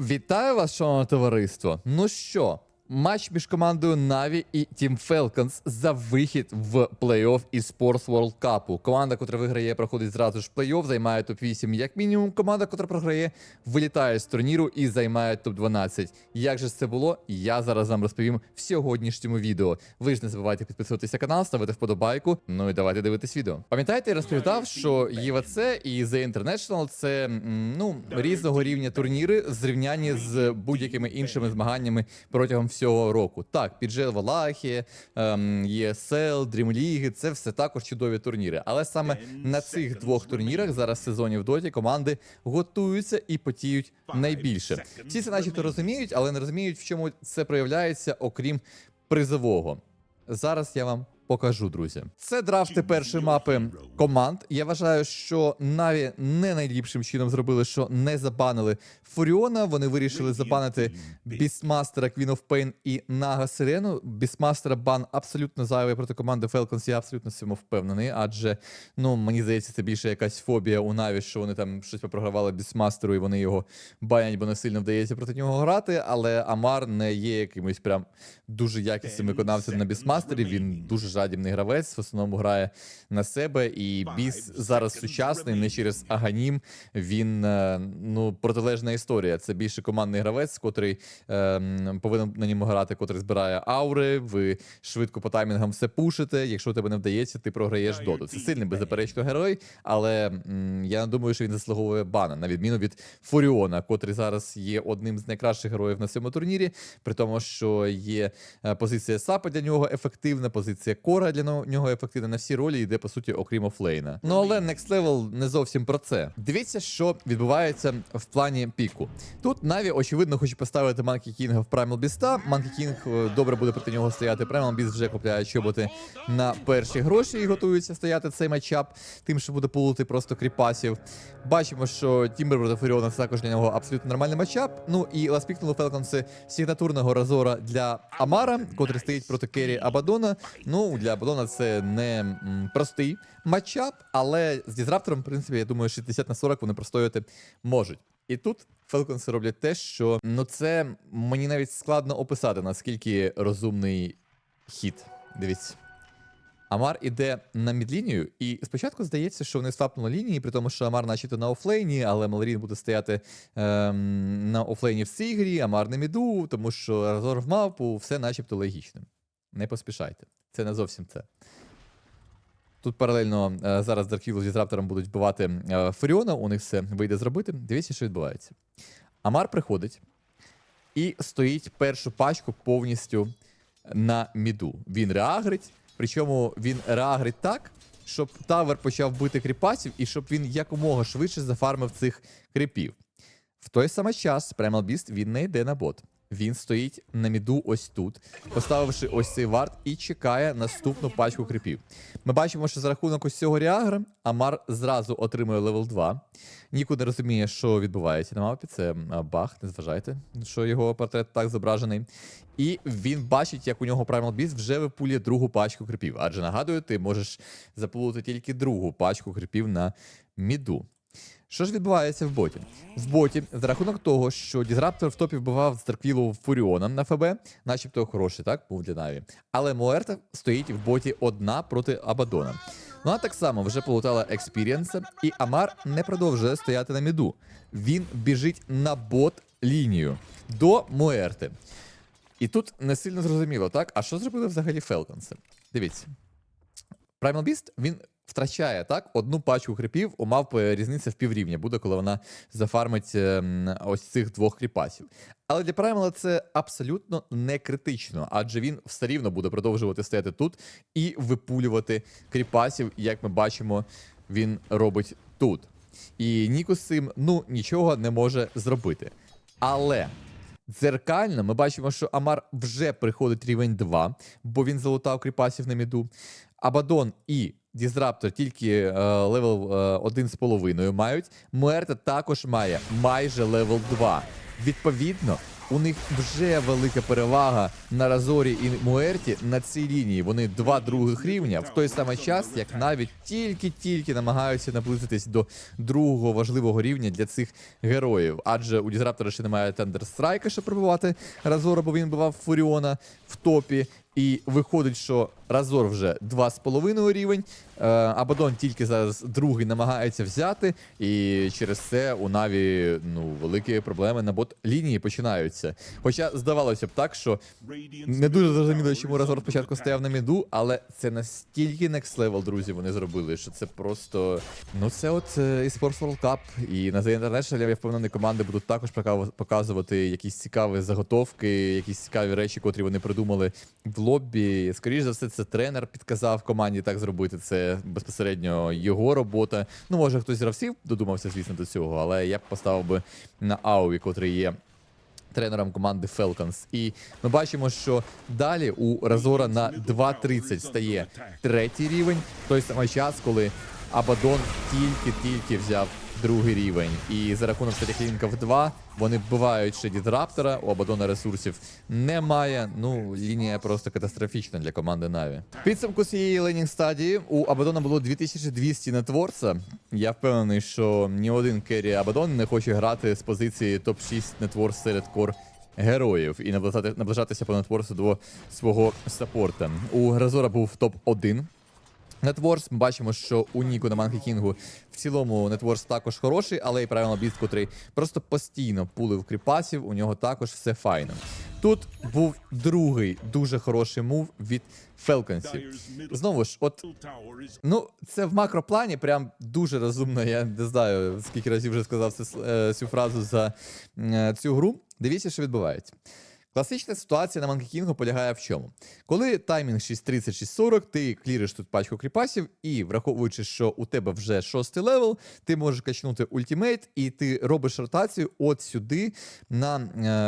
Вітаю вас, шановне товариство. Ну що, матч між командою Na'Vi і Team Falcons за вихід в плей-офф із Sports World Cup. Команда, котра виграє, проходить зразу ж плей-офф, займає топ-8 як мінімум. Команда, котра програє, вилітає з турніру і займає топ-12. Як же це було? Я зараз вам розповім в сьогоднішньому відео. Ви ж не забувайте підписуватися на канал, ставити вподобайку. Ну і давайте дивитись відео. Пам'ятаєте, я розповідав, що ЄВЦ і The International це ну різного рівня турніри, зрівняні з будь-якими іншими змаганнями протягом всього року. Так, піджел Валахі, ем, ESL, Dream League, це все також чудові турніри. Але саме на цих двох турнірах зараз в сезоні в доті команди готуються і потіють найбільше. Всі це начебто розуміють, але не розуміють, в чому це проявляється, окрім призового. Зараз я вам покажу, друзі. Це драфти першої мапи команд. Я вважаю, що Наві не найліпшим чином зробили, що не забанили Фуріона. Вони вирішили забанити Бістмастера, Queen of Pain і Нага Сирену. Бістмастера бан абсолютно зайвий проти команди Falcons, я абсолютно в цьому впевнений. Адже ну мені здається, це більше якась фобія у Наві, що вони там щось попрогравали Бістмастеру, і вони його банять, бо не сильно вдається проти нього грати. Але Амар не є якимось прям дуже якісним виконавцем на Бісмастері. Він дуже жадібний гравець, в основному грає на себе. І Біс зараз сучасний, не через Аганім. Він е, ну протилежна історія. Це більше командний гравець, котрий ем, повинен на ньому грати, котрий збирає аури. Ви швидко по таймінгам все пушите. Якщо тебе не вдається, ти програєш доту. Це сильний беззаперечно герой, але м, я не думаю, що він заслуговує бана, на відміну від Фуріона, котрий зараз є одним з найкращих героїв на цьому турнірі, при тому, що є е, позиція Сапа для нього ефективна, позиція Кора для нього ефективна. На всі ролі йде по суті, окрім офлейна. Ну але Next Level не зовсім про це. Дивіться, що відбувається в плані піку. Тут Наві, очевидно, хоче поставити Манкі Кінга в Primal Біста. Манкі Кінг е, добре буде проти нього стояти. Primal Beast вже купляє чоботи на перші гроші і готується стояти цей матчап, тим, що буде пулити просто кріпасів. Бачимо, що Тімбер проти Фуріона це також для нього абсолютно нормальний матчап. Ну і ласпікнули Фелконси сигнатурного разора для Амара, котрий стоїть проти Керрі Абадона. Ну, для Абадона це не простий матчап, але з дізраптором, в принципі, я думаю, 60 на 40 вони простояти можуть. І тут Фелконси роблять те, що ну це мені навіть складно описати, наскільки розумний хід. Дивіться. Амар іде на мідлінію, і спочатку здається, що вони свапнули лінії, при тому, що Амар начебто на офлейні, але Малорін буде стояти ем, на офлейні в цій грі, Амар на міду, тому що Разор в мавпу, все начебто логічно. Не поспішайте. Це не зовсім це. Тут паралельно е, зараз Дарквілу зі Зраптором будуть вбивати е, Фуріона, у них все вийде зробити. Дивіться, що відбувається. Амар приходить і стоїть першу пачку повністю на міду. Він реагрить, причому він реагрить так, щоб тавер почав бити кріпасів і щоб він якомога швидше зафармив цих кріпів. В той самий час Primal Beast він не йде на бот. Він стоїть на міду ось тут, поставивши ось цей варт і чекає наступну пачку кріпів. Ми бачимо, що за рахунок ось цього реагра Амар зразу отримує левел 2. Ніку не розуміє, що відбувається на мапі. Це баг, не зважайте, що його портрет так зображений. І він бачить, як у нього Primal Beast вже випулює другу пачку кріпів. Адже нагадую, ти можеш запулити тільки другу пачку кріпів на міду. Що ж відбувається в боті? В боті, за рахунок того, що Дізраптор в топі вбивав з Дарквілу Фуріона на ФБ, начебто хороший, так, був для Наві. Але Муерта стоїть в боті одна проти Абадона. Ну а так само вже полутала експірієнса, і Амар не продовжує стояти на міду. Він біжить на бот лінію до Муерти. І тут не сильно зрозуміло, так? А що зробили взагалі Фелконси? Дивіться. Primal Beast, він втрачає так одну пачку кріпів, у мавпи різниця в піврівня буде, коли вона зафармить ем, ось цих двох кріпасів. Але для Primal це абсолютно не критично, адже він все рівно буде продовжувати стояти тут і випулювати кріпасів, як ми бачимо, він робить тут. І Ніку з цим ну нічого не може зробити. Але Дзеркально ми бачимо, що Амар вже приходить рівень 2, бо він залутав кріпасів на міду. Абадон і Дізраптор тільки е, левел е, 1,5 мають. Муерта також має майже левел 2. Відповідно, у них вже велика перевага на Разорі і Муерті на цій лінії. Вони два других рівня в той самий час, як навіть тільки-тільки намагаються наблизитись до другого важливого рівня для цих героїв. Адже у Дізраптора ще немає Тендерстрайка, щоб пробивати Разора, бо він бував Фуріона в топі. І виходить, що Разор вже 2,5 рівень. Е, Абадон тільки зараз другий намагається взяти, і через це у Наві ну, великі проблеми на бот лінії починаються. Хоча здавалося б так, що не дуже зрозуміло, чому Разор спочатку стояв на міду, але це настільки next level, друзі, вони зробили, що це просто. Ну, це от е, eSports World Cup. І на The International, я впевнений, команди будуть також показувати якісь цікаві заготовки, якісь цікаві речі, котрі вони придумали в лобі. Скоріше за все, це тренер підказав команді так зробити. Це безпосередньо його робота. Ну, може, хтось з гравців додумався, звісно, до цього, але я б поставив би на Ауі, котрий є тренером команди Falcons. І ми бачимо, що далі у Разора на 2.30 стає третій рівень, той самий час, коли Абадон тільки-тільки взяв другий рівень. І за рахунок статіклінка в 2 вони вбивають ще Дізраптора, у Абадона ресурсів немає. Ну, лінія просто катастрофічна для команди Наві. Підсумку цієї ленінг стадії у Абадона було 2200 нетворца. Я впевнений, що ні один керрі Абадон не хоче грати з позиції топ-6 нетворс серед кор героїв і наближати, наближатися по нетворсу до свого саппорта. У Гразора був топ-1 Нетворс, ми бачимо, що у Ніку на Манкі Кінгу в цілому Нетворс також хороший, але і правильно біст, котрий просто постійно пулив кріпасів, у нього також все файно. Тут був другий дуже хороший мув від Фелконсів. Знову ж, от Ну, це в макроплані прям дуже розумно. Я не знаю, скільки разів вже сказав е, цю фразу за е, цю гру. Дивіться, що відбувається. Класична ситуація на King полягає в чому? Коли таймінг 6.30-6.40, ти кліриш тут пачку кріпасів, і враховуючи, що у тебе вже шостий левел, ти можеш качнути ультимейт, і ти робиш ротацію от сюди на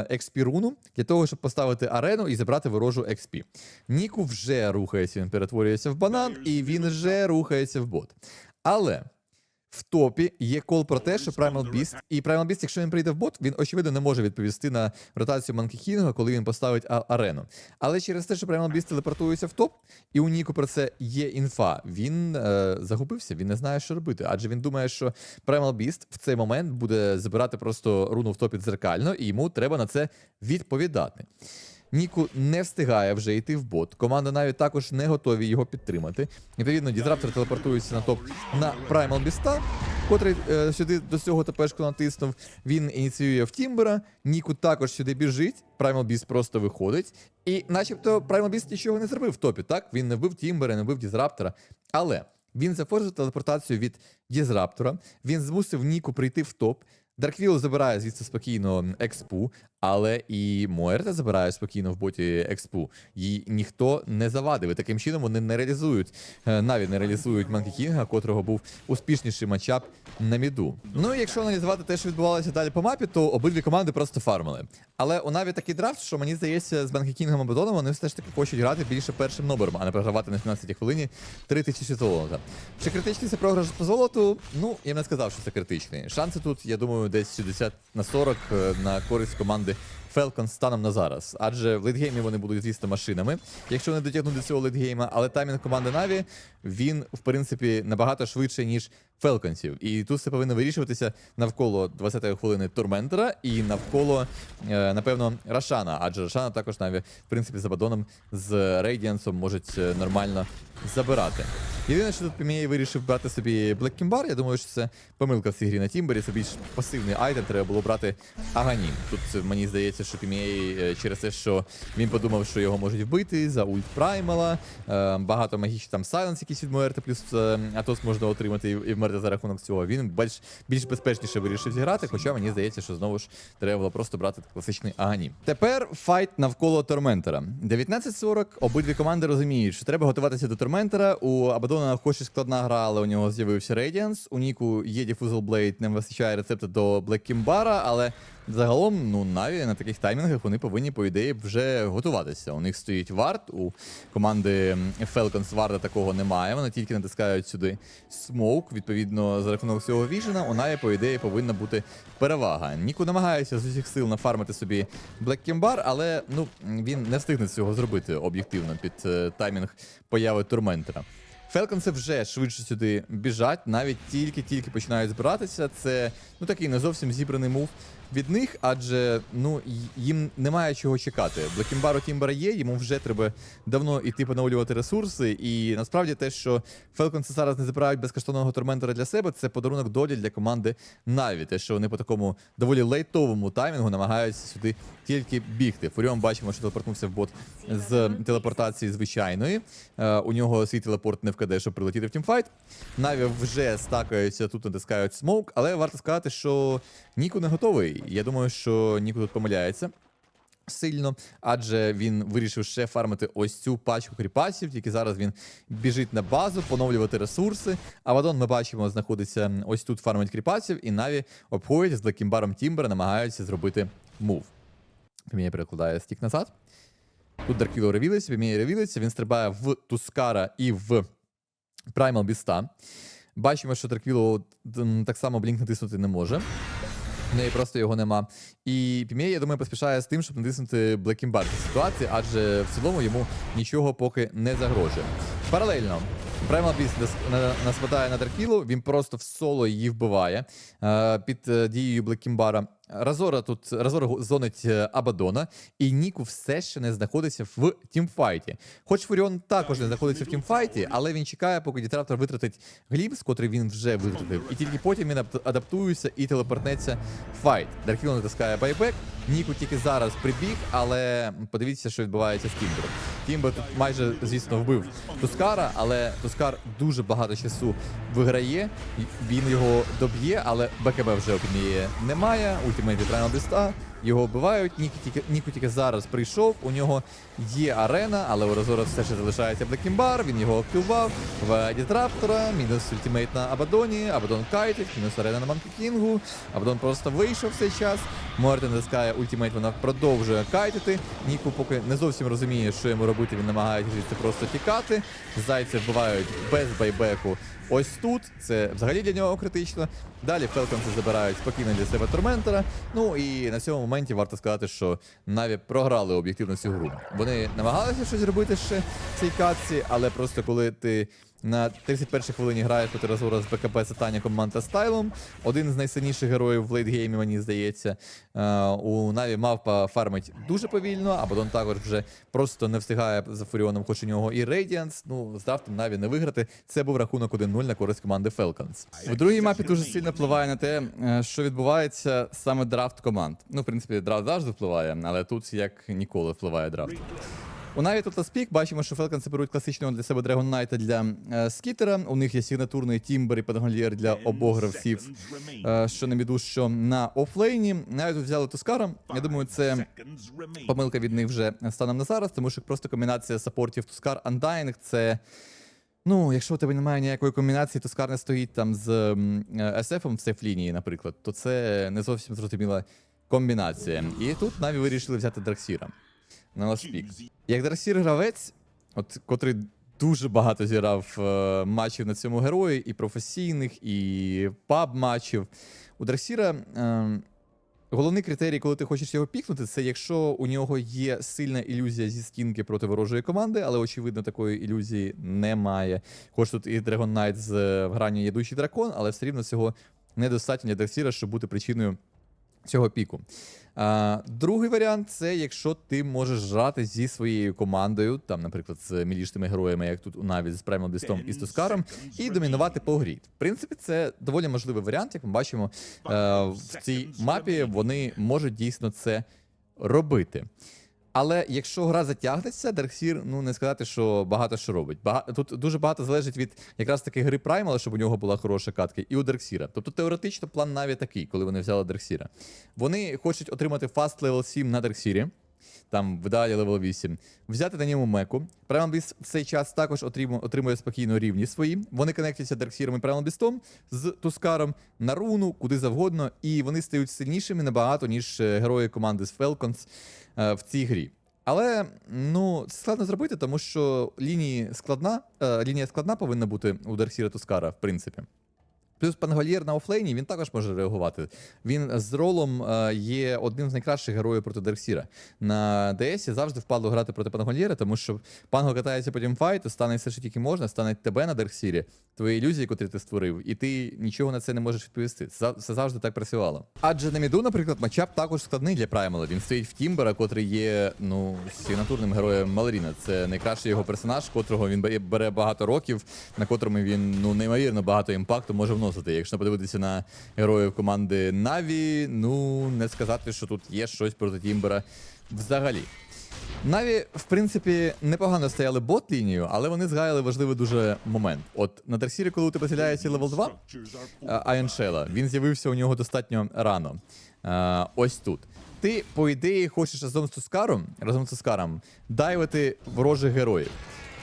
е, XP для того, щоб поставити арену і забрати ворожу XP. Ніку вже рухається, він перетворюється в банан, і він вже рухається в бот. Але. В топі є кол про те, що Primal Beast, і Primal Beast, якщо він прийде в бот, він очевидно не може відповісти на ротацію Monkey King, коли він поставить арену. Але через те, що Primal Beast телепортується в топ, і у Ніку про це є інфа, він е, загубився, він не знає, що робити. Адже він думає, що Primal Beast в цей момент буде забирати просто руну в топі дзеркально, і йому треба на це відповідати. Ніку не встигає вже йти в бот. Команда навіть також не готові його підтримати. Відповідно, Дізраптор телепортується на топ на Primal Beast, котрий е, сюди до цього тепешку натиснув. Він ініціює в Тімбера. Ніку також сюди біжить. Primal Beast просто виходить. І начебто Primal Beast нічого не зробив в топі, так? Він не вбив Тімбера, не вбив Дізраптора. Але він зафорсив телепортацію від Дізраптора. Він змусив Ніку прийти в топ. Дарквіл забирає звідси спокійно експу, але і Моерта забирає спокійно в боті експу. Їй ніхто не завадив. І таким чином вони не реалізують, е, навіть не реалізують Манкі Кінга, котрого був успішніший матчап на міду. Ну і якщо аналізувати те, що відбувалося далі по мапі, то обидві команди просто фармили. Але у Наві такий драфт, що мені здається, з Манкі Кінгом Абадоном вони все ж таки хочуть грати більше першим номером, а не програвати на 17 хвилині 3 тисячі золота. Чи критичний це програш по золоту? Ну, я б не сказав, що це критичний. Шанси тут, я думаю, десь 60 на 40 е, на користь команди Falcons станом на зараз. Адже в лейтгеймі вони будуть, з'їсти машинами, якщо вони дотягнуть до цього лейтгейма. Але таймінг команди Наві він, в принципі, набагато швидше, ніж Фелконсів. І тут все повинно вирішуватися навколо 20-ї хвилини Турментера і навколо, е, напевно, Рашана. Адже Рашана також Наві, в принципі, з Абадоном з Рейдіансом можуть е, нормально забирати. Єдине, що тут PMA вирішив брати собі Black Kimbar, я думаю, що це помилка в цій грі на Тімбері, це більш пасивний айтем, треба було брати Аганім. Тут е, мені здається, що е, через те, що він подумав, що його можуть вбити за ульт Праймала, багато магічних там сайленс якийсь від Муерти, плюс Атос можна отримати і і вмерти за рахунок цього. Він більш, більш безпечніше вирішив зіграти, хоча мені здається, що знову ж треба було просто брати класичний Агані. Тепер файт навколо Торментера. 19.40 обидві команди розуміють, що треба готуватися до Торментера. У Абадона хоч і складна гра, але у нього з'явився Radiance. У Ніку є Diffusal не вистачає рецепту до Black але Загалом, ну наві на таких таймінгах вони повинні, по ідеї, вже готуватися. У них стоїть вард, у команди Falcons варда такого немає. Вони тільки натискають сюди смоук. Відповідно, за рахунок цього віжена, у Наві, по ідеї, повинна бути перевага. Ніку намагається з усіх сил нафармити собі Black Kimbar, але ну він не встигне цього зробити об'єктивно під е, таймінг появи Турментера. Фелконси вже швидше сюди біжать, навіть тільки-тільки починають збиратися. Це ну такий не зовсім зібраний мув від них, адже ну їм немає чого чекати. Блекімбару Тімбера є, йому вже треба давно іти поновлювати ресурси. І насправді те, що Фелконси зараз не забирають безкоштовного торментора для себе, це подарунок долі для команди Наві. Те, що вони по такому доволі лейтовому таймінгу намагаються сюди тільки бігти. Фуріон бачимо, що телепортнувся в бот з телепортації звичайної. Е, у нього свій телепорт не вкаде, щоб прилетіти в тімфайт. Наві вже стакаються, тут натискають смоук, але варто сказати, що Ніку не готовий. Я думаю, що Ніку тут помиляється. Сильно, адже він вирішив ще фармити ось цю пачку кріпасів, тільки зараз він біжить на базу, поновлювати ресурси. Абадон, ми бачимо, знаходиться ось тут фармить кріпасів, і Наві обходять з Блекімбаром Тімбера, намагаються зробити мув. Мені перекладає стік назад. Тут Даркіло ревілиться, Бімія ревілиться, він стрибає в Тускара і в Primal Біста. Бачимо, що Дарквіло так само блінк натиснути не може. В неї просто його нема. І Пім'є, я думаю, поспішає з тим, щоб натиснути Блекімбар ситуації, адже в цілому йому нічого поки не загрожує. Паралельно. Primal Beast нас- на- Даркілу, він просто в соло її вбиває е, під е, дією Блекімбара. Разора тут Разора зонить е, Абадона, і Ніку все ще не знаходиться в тімфайті. Хоч Фуріон також не знаходиться в тімфайті, але він чекає, поки Дітраптор витратить глібс, котрий він вже витратив, і тільки потім він адаптується і телепортнеться в файт. Дарквіл натискає байбек. Ніку тільки зараз прибіг, але подивіться, що відбувається з Тімбером. Тімбер тут майже, звісно, вбив Тускара, але Тускар дуже багато часу виграє. Він його доб'є, але БКБ вже опініє немає. Ультимейт від Райана Біста. Його вбивають. Ніку тільки, Ніку тільки зараз прийшов. У нього є арена, але у Розора все ще залишається Блекімбар. Він його активував. В Дітраптора, мінус ультимейт на Абадоні. Абадон кайтить, мінус арена на Манкі Кінгу. Абадон просто вийшов цей час. Мортен натискає ультимейт, вона продовжує кайтити. Ніку поки не зовсім розуміє, що йому робити. Він намагається просто тікати. Зайця вбивають без байбеку. Ось тут це взагалі для нього критично. Далі Фелконси забирають спокійно для себе Торментора. Ну і на цьому моменті варто сказати, що Наві програли об'єктивно цю гру. Вони намагалися щось робити ще в цій катці, але просто коли ти на 31-й хвилині граєш проти Разора з БКП Сатаня команда Стайлом, один з найсильніших героїв в лейтгеймі, мені здається. Е, у Наві мавпа фармить дуже повільно, а Бадон також вже просто не встигає за Фуріоном, хоч у нього і Radiance. Ну, з Наві не виграти. Це був рахунок 1-0 на користь команди Falcons. В другій мапі дуже сильно впливає на те, е, що відбувається саме драфт команд. Ну, в принципі, драфт завжди впливає, але тут як ніколи впливає драфт. У Наві тут спік бачимо, що Falcons беруть класичного для себе Dragon Knight для е, скітера. У них є сигнатурний Тімбер і Патагонлієр для обох гравців. Е, що на біду, що на офлейні. Навіть тут взяли Тускара. Я думаю, це помилка від них вже станом на зараз, тому що просто комбінація саппортів Тускар Undying — це. Ну, якщо у тебе немає ніякої комбінації, Тускар не стоїть там з е, SF в сейф-лінії, наприклад, то це не зовсім зрозуміла комбінація. І тут Наві вирішили взяти Драксіра на ласпік. Як Драксір гравець, от котрий дуже багато зіграв е, матчів на цьому герої, і професійних, і паб матчів. У Драксіра е, головний критерій, коли ти хочеш його пікнути, це якщо у нього є сильна ілюзія зі стінки проти ворожої команди, але очевидно такої ілюзії немає. Хоч тут і Dragon Knight з е, в грані ядучий дракон, але все рівно цього недостатньо для Драксіра, щоб бути причиною цього піку. А, другий варіант це якщо ти можеш грати зі своєю командою, там, наприклад, з мілішними героями, як тут у Наві з Primal Beastом і з Тускаром, і домінувати по грі. В принципі, це доволі можливий варіант, як ми бачимо а, в цій мапі, вони можуть дійсно це робити. Але якщо гра затягнеться, Дарксір, ну не сказати, що багато що робить. Бага... Тут дуже багато залежить від якраз таки гри Primal, щоб у нього була хороша катка, і у Дарксіра. Тобто теоретично план навіть такий, коли вони взяли Дарксіра. Вони хочуть отримати фаст левел 7 на Дарксірі. Там в ідеалі левел 8, взяти на ньому меку. Primal в цей час також отримує, спокійно рівні свої. Вони конектяться Дарксіром і Primal з Тускаром на руну, куди завгодно, і вони стають сильнішими набагато, ніж е, герої команди з Falcons е, в цій грі. Але ну це складно зробити, тому що лінії складна, е, лінія складна повинна бути у Дарксіра Тускара, в принципі. Плюс Пангольєр на офлейні він також може реагувати. Він з ролом е, є одним з найкращих героїв проти Дерксіра. На ДС завжди впадло грати проти Пангольєра, тому що Панго катається потім файт, стане все, що тільки можна, стане тебе на Дерксірі, твої ілюзії, котрі ти створив, і ти нічого на це не можеш відповісти. Це, завжди так працювало. Адже на міду, наприклад, матчап також складний для Праймала. Він стоїть в Тімбера, котрий є ну сигнатурним героєм Малеріна. Це найкращий його персонаж, котрого він бере багато років, на котрому він ну неймовірно багато імпакту може вносити. Якщо подивитися на героїв команди Наві, ну не сказати, що тут є щось проти Тімбера взагалі. Наві, в принципі, непогано стояли бот-лінію, але вони згаяли важливий дуже момент. От на Дарксірі, коли у тебе з'являється левел 2, Айоншела, він з'явився у нього достатньо рано. Е, ось тут. Ти, по ідеї, хочеш разом з Тускаром, разом з Тускаром дайвити ворожих героїв.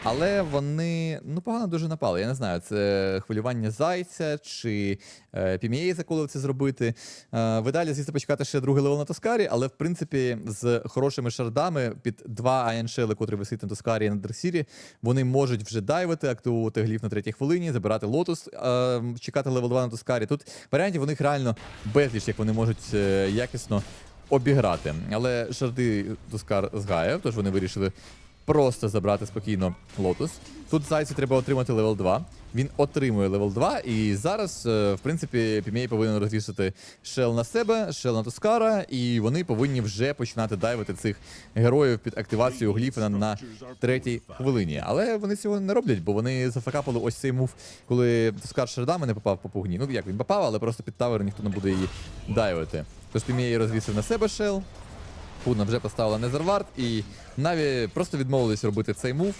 Але вони ну погано дуже напали. Я не знаю, це хвилювання зайця чи е, Пімієй заколив це зробити. Е, ви далі, звісно, почекати ще другий левел на Тоскарі, але в принципі з хорошими шардами під два Айншели, котрі висить на Тоскарі і на Дерсірі, вони можуть вже дайвити, активувати гліф на третій хвилині, забирати лотус, е, чекати левел 2 на Тоскарі. Тут варіантів у них реально безліч, як вони можуть е, якісно обіграти. Але шарди Тоскар згаяв, тож вони вирішили просто забрати спокійно лотус. Тут зайцю треба отримати левел 2. Він отримує левел 2, і зараз, е, в принципі, Пімей повинен розвісити шел на себе, шел на Тускара, і вони повинні вже починати дайвити цих героїв під активацію гліфена на третій хвилині. Але вони цього не роблять, бо вони зафакапили ось цей мув, коли Тускар шардами не попав по пугні. Ну як він попав, але просто під тавер ніхто не буде її дайвити. Тож Пімей розвісив на себе шел. Пуна вже поставила Незервард, і Наві просто відмовились робити цей мув.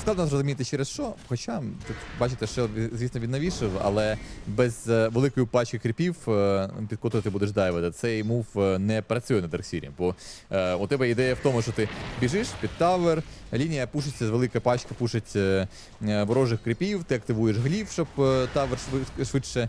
Складно зрозуміти через що. Хоча тут, бачите, ще, звісно, він навішив, але без е, великої пачки кріпів, е, під котрою ти будеш дайвити, цей мув е, не працює на Дарксірі. Бо е, у тебе ідея в тому, що ти біжиш під тавер, лінія пушиться, велика пачка пушить е, ворожих кріпів, ти активуєш гліф, щоб тавер швид- швидше е,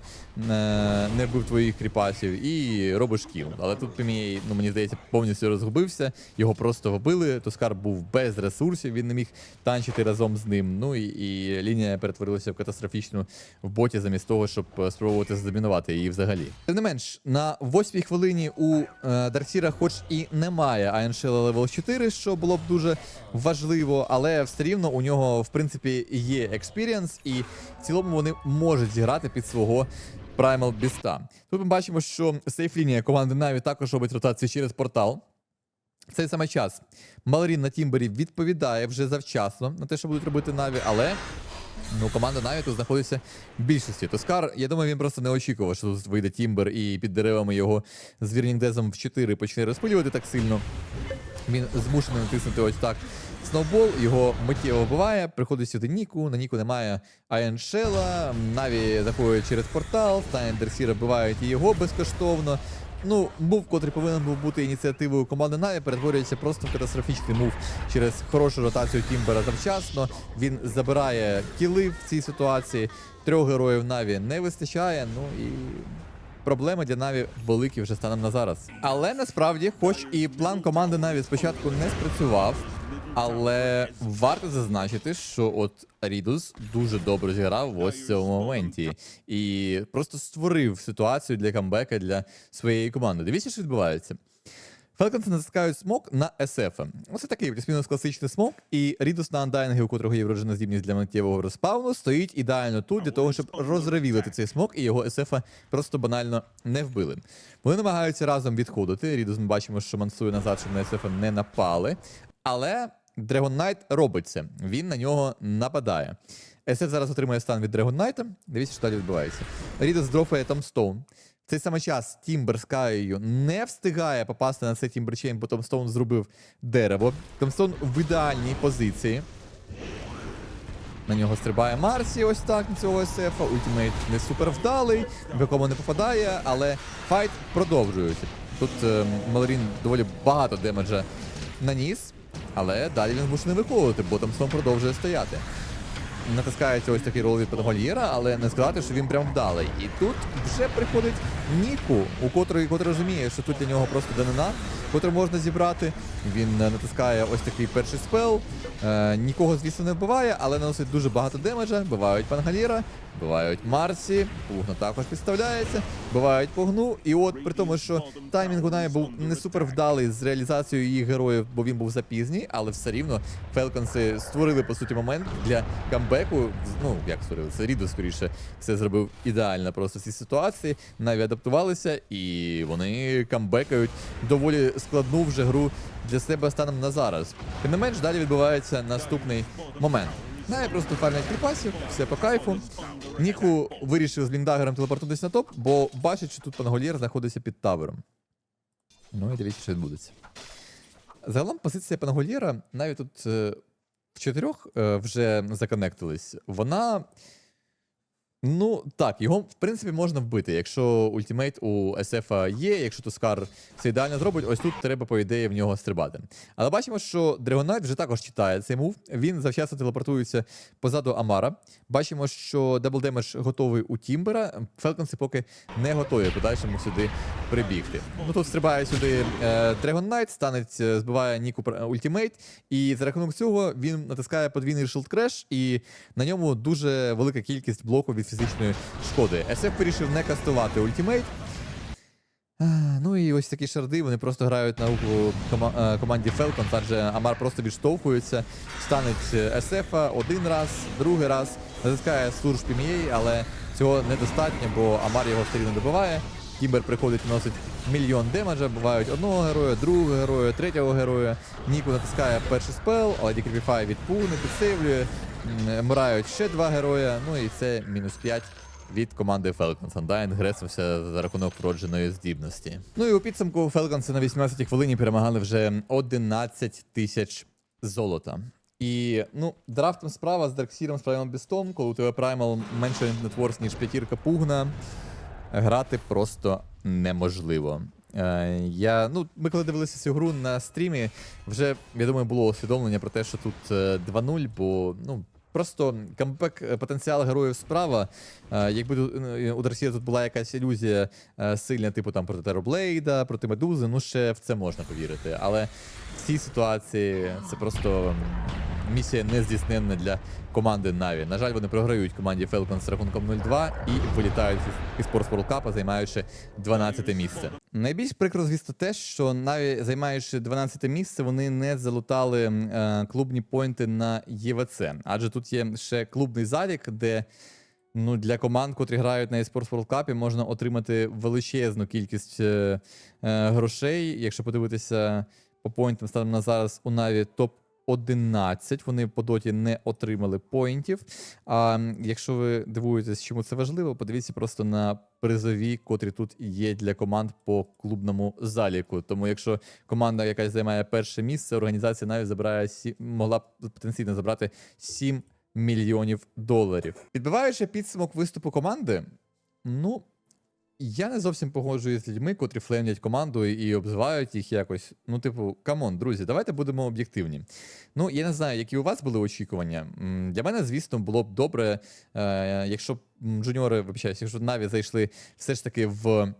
не вбив твоїх кріпасів, і робиш кіл. Але тут Пімій, ну мені здається, повністю розгубився, його просто вбили. Тускар був без ресурсів, він не міг танчити разом з ним. Ну і, і лінія перетворилася в катастрофічну в боті, замість того, щоб е, спробувати задомінувати її взагалі. Тим не менш, на восьмій хвилині у е, Дарксіра, хоч і немає Айншела левел 4, що було б дуже важливо, але все рівно у нього, в принципі, є експірієнс, і в цілому вони можуть зіграти під свого Primal Beast. Тут ми бачимо, що сейф-лінія команди Наві також робить ротацію через портал. В цей самий час Малрін на Тімбері відповідає вже завчасно на те, що будуть робити Наві, але ну, команда Наві тут знаходиться в більшості. Тоскар, я думаю, він просто не очікував, що тут вийде Тімбер і під деревами його з Вірніндезом в 4 почне розпилювати так сильно. Він змушений натиснути ось так сноубол, його миттєво вбиває, приходить сюди Ніку, на Ніку немає Айеншела, Наві заходить через портал, Стайн Дерсіра вбивають і його безкоштовно. Ну, мув, котрий повинен був бути ініціативою команди Наві, перетворюється просто в катастрофічний мув через хорошу ротацію Тімбера завчасно. Він забирає кіли в цій ситуації. Трьох героїв Наві не вистачає. Ну і проблеми для Наві великі вже станом на зараз. Але насправді, хоч і план команди Наві спочатку не спрацював, але варто зазначити, що от Рідус дуже добре зіграв в ось цьому моменті і просто створив ситуацію для камбека для своєї команди. Дивіться, що відбувається. Фелконси натискають смок на СФ. Оце такий плюс-мінус класичний смок, і Рідус на андайнгі, у котрого є вроджена здібність для миттєвого розпауну, стоїть ідеально тут для того, щоб розревілити цей смок, і його СФ просто банально не вбили. Вони намагаються разом відходити. Рідус ми бачимо, що мансує назад, щоб на СФ не напали. Але Dragon Knight робить це. Він на нього нападає. СФ зараз отримує стан від Dragon Knight. Дивіться, що далі відбувається. Рідус дрофає Томстоун. В цей самий час Тімбер з Каєю не встигає попасти на цей Тімберчейн, бо Томстоун зробив дерево. Томстоун в ідеальній позиції. На нього стрибає Марсі, ось так на цього СФ. Ультимейт не супер вдалий, в якому не попадає, але файт продовжується. Тут е, Малорін доволі багато демеджа наніс, але далі він змушений виходити, бо там сон продовжує стояти. Натискається ось такий рол від Патагольєра, але не сказати, що він прям вдалий. І тут вже приходить Ніку, у котрий, котрий розуміє, що тут для нього просто данина, котру можна зібрати. Він е, натискає ось такий перший спел. Е, нікого, звісно, не вбиває, але наносить дуже багато демеджа. Бивають Пангаліра, бивають Марсі, Пугна також підставляється, бивають Погну. І от при тому, що таймінг у Наї був не супер вдалий з реалізацією її героїв, бо він був запізній, але все рівно Фелконси створили по суті момент для камбеку. Ну як створили, це Рідо скоріше все зробив ідеально просто в цій ситуації. Наві адаптувалися і вони камбекають доволі складну вже гру для себе станом на зараз. Тим не менш, далі відбувається наступний момент. Наві просто фармлять кріпасів, все по кайфу. Ніку вирішив з бліндагером телепортуватись на топ, бо бачить, що тут пангольєр знаходиться під тавером. Ну і дивіться, що відбудеться. Загалом позиція Пангольєра, навіть тут е, в чотирьох е, вже законектились, вона. Ну, так, його, в принципі, можна вбити. Якщо ультимейт у SF є, якщо Тускар це ідеально зробить, ось тут треба, по ідеї, в нього стрибати. Але бачимо, що Dragonite вже також читає цей мув. Він завчасно телепортується позаду Амара. Бачимо, що Double Damage готовий у Тімбера. Фелконси поки не готові подальшому сюди прибігти. Ну тут стрибає сюди е, Knight, е, збиває Ніку ультимейт, і за рахунок цього він натискає подвійний Shield Crash, і на ньому дуже велика кількість блоку від фізичної шкоди. SF вирішив не кастувати ультимейт. Ну і ось такі шарди, вони просто грають на руку е, команді Falcons, адже Амар просто відштовхується, станеть SF один раз, другий раз, натискає служб PMA, але цього недостатньо, бо Амар його все рівно добиває. Кімбер приходить і носить мільйон демеджа, бувають одного героя, другого героя, третього героя. Ніку натискає перший спел, але Decrepify відпугне, підсивлює. М, Вмирають ще два героя, ну і це мінус 5 від команди Falcons. Undying гресився за рахунок вродженої здібності. Ну і у підсумку Falcons на 18-й хвилині перемагали вже 11 тисяч золота. І ну, драфтом справа з Дарксіром, з Праймом Бістом, коли у тебе Праймал менше нетворс, ніж п'ятірка пугна, грати просто неможливо. Е, я, ну, ми коли дивилися цю гру на стрімі, вже, я думаю, було усвідомлення про те, що тут е, 2-0, бо ну, просто камбек е, потенціал героїв справа. Е, якби е, у Дарсія тут була якась ілюзія сильна, типу там проти Тероблейда, проти Медузи, ну ще в це можна повірити. Але в цій ситуації це просто місія нездійсненна для команди Наві. На жаль, вони програють команді Falcons з рахунком 0-2 і вилітають із Sports World займаючи 12 місце. Найбільш прикро, звісно, те, що Наві, займаючи 12 місце, вони не залутали е, клубні поінти на ЄВЦ. Адже тут є ще клубний залік, де ну, для команд, котрі грають на eSports World Cup, можна отримати величезну кількість е, е, грошей. Якщо подивитися по поінтам станом на зараз у Наві топ 11, вони по доті не отримали поінтів. А якщо ви дивуєтесь, чому це важливо, подивіться просто на призові, котрі тут є для команд по клубному заліку. Тому якщо команда якась займає перше місце, організація навіть забирає сі... могла б потенційно забрати 7 мільйонів доларів. Підбиваючи підсумок виступу команди, ну. Я не зовсім погоджуюсь з людьми, котрі флемлять команду і обзивають їх якось. Ну, типу, камон, друзі, давайте будемо об'єктивні. Ну, я не знаю, які у вас були очікування. Для мене, звісно, було б добре, е, якщо б джуніори, вибачаюсь, якщо Наві зайшли все ж таки в е,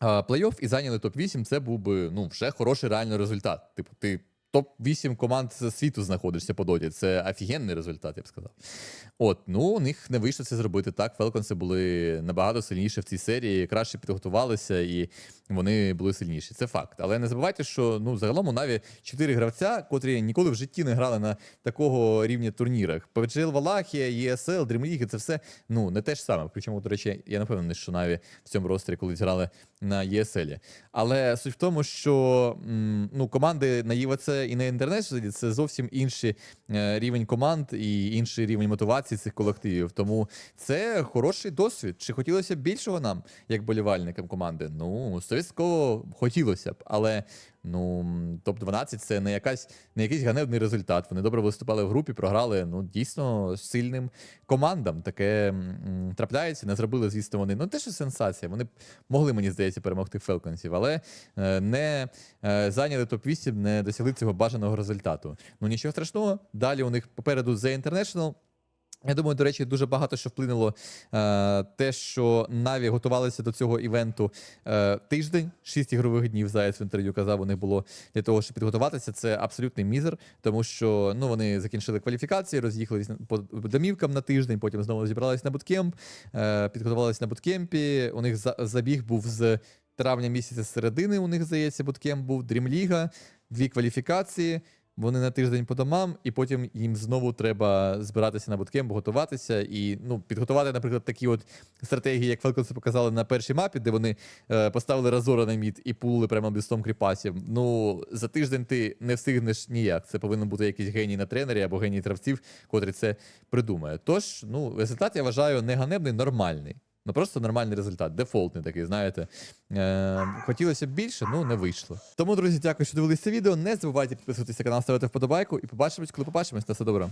плей-офф і зайняли топ-8, це був би ну, вже хороший реальний результат. Типу, ти топ-8 команд світу знаходишся по доті. Це офігенний результат, я б сказав. От, ну у них не вийшло це зробити так. Фелконси були набагато сильніші в цій серії, краще підготувалися і вони були сильніші. Це факт. Але не забувайте, що ну загалом у Наві чотири гравця, котрі ніколи в житті не грали на такого рівня турнірах. PVGL Валахія, ЄСЛ, Dream League, це все ну не те ж саме. Причому, до речі, я не впевнений, що Наві в цьому рострі колись грали на ЄСЛ. Але суть в тому, що ну, команди на ЄВЦ і на International це зовсім інший е, рівень команд і інший рівень мотивації цих колективів. Тому це хороший досвід. Чи хотілося б більшого нам, як болівальникам команди? Ну, стовідсотково хотілося б, але Ну, топ-12 це не якась не якийсь ганебний результат. Вони добре виступали в групі, програли ну дійсно сильним командам. Таке м, трапляється. Не зробили, звісно, вони. Ну, те, що сенсація. Вони могли, мені здається, перемогти Фелконсів, але е, не е, зайняли топ-8, не досягли цього бажаного результату. Ну нічого страшного. Далі у них попереду The International. Я думаю, до речі, дуже багато що вплинуло е, те, що Наві готувалися до цього івенту е, тиждень, 6 ігрових днів. Заяць в інтерв'ю казав, у них було для того, щоб підготуватися. Це абсолютний мізер, тому що ну вони закінчили кваліфікації, роз'їхались по домівкам на тиждень, потім знову зібрались на буткемп, е, підготувалися на буткемпі. У них за- забіг був з травня місяця середини. У них здається, буткемп був Дрімліга, дві кваліфікації. Вони на тиждень по домам, і потім їм знову треба збиратися на буткемп, готуватися і ну, підготувати, наприклад, такі от стратегії, як Falcons показали на першій мапі, де вони е, поставили Разора на мід і пулили прямо бістом кріпасів. Ну, за тиждень ти не встигнеш ніяк. Це повинен бути якийсь геній на тренері або геній травців, котрий це придумає. Тож, ну, результат я вважаю не ганебний, нормальний. Ну просто нормальний результат, дефолтний такий, знаєте. Е, хотілося б більше, ну не вийшло. Тому, друзі, дякую, що дивилися відео. Не забувайте підписуватися на канал, ставити вподобайку і побачимось, коли побачимось. На все добре.